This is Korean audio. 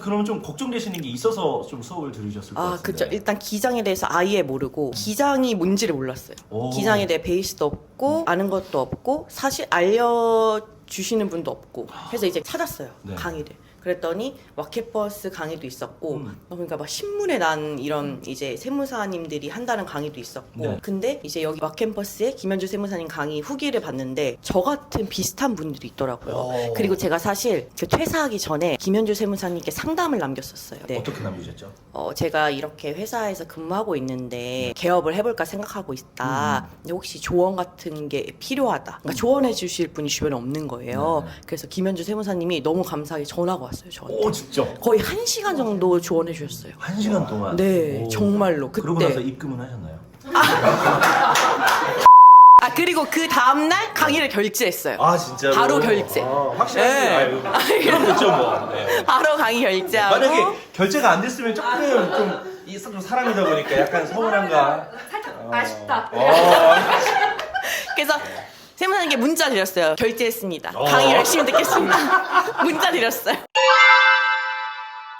그러면 좀 걱정되시는 게 있어서 좀 수업을 들으셨을 것 아, 같은데. 그쵸. 일단 기장에 대해서 아예 모르고 기장이 뭔지를 몰랐어요. 오. 기장에 대해 베이스도 없고 아는 것도 없고 사실 알려 주시는 분도 없고 해서 이제 찾았어요. 네. 강의를. 그랬더니 와켓버스 강의도 있었고 음. 그러니까 막 신문에 난 이런 이제 세무사님들이 한다는 강의도 있었고 네. 근데 이제 여기 와켓버스에 김현주 세무사님 강의 후기를 봤는데 저 같은 비슷한 분들이 있더라고요. 오. 그리고 제가 사실 그 퇴사하기 전에 김현주 세무사님께 상담을 남겼었어요. 네. 어떻게 남기셨죠? 어, 제가 이렇게 회사에서 근무하고 있는데 개업을 해볼까 생각하고 있다. 음. 근데 혹시 조언 같은 게 필요하다. 그러니까 조언해 주실 분이 주변에 없는 거예요. 네. 그래서 김현주 세무사님이 너무 감사하게 전화가 왔어요, 저한테. 오 직접 거의 한 시간 정도 조언해 주셨어요. 한 시간 동안. 네, 오. 정말로. 그러고 그때. 나서 입금은 하셨나요? 아, 그리고 그 다음 날 강의를 결제했어요. 아 진짜로. 바로 결제. 아, 확실하게. 네. 아유, 그렇죠 뭐. 네. 바로 강의 결제하고. 만약에 결제가 안 됐으면 조금 좀, 이, 좀 사람이다 보니까 약간 서운한가. 살짝 아쉽다. 어. 그래서 세무사님께 문자 드렸어요. 결제했습니다. 어. 강의 열심히 듣겠습니다. 문자 드렸어요.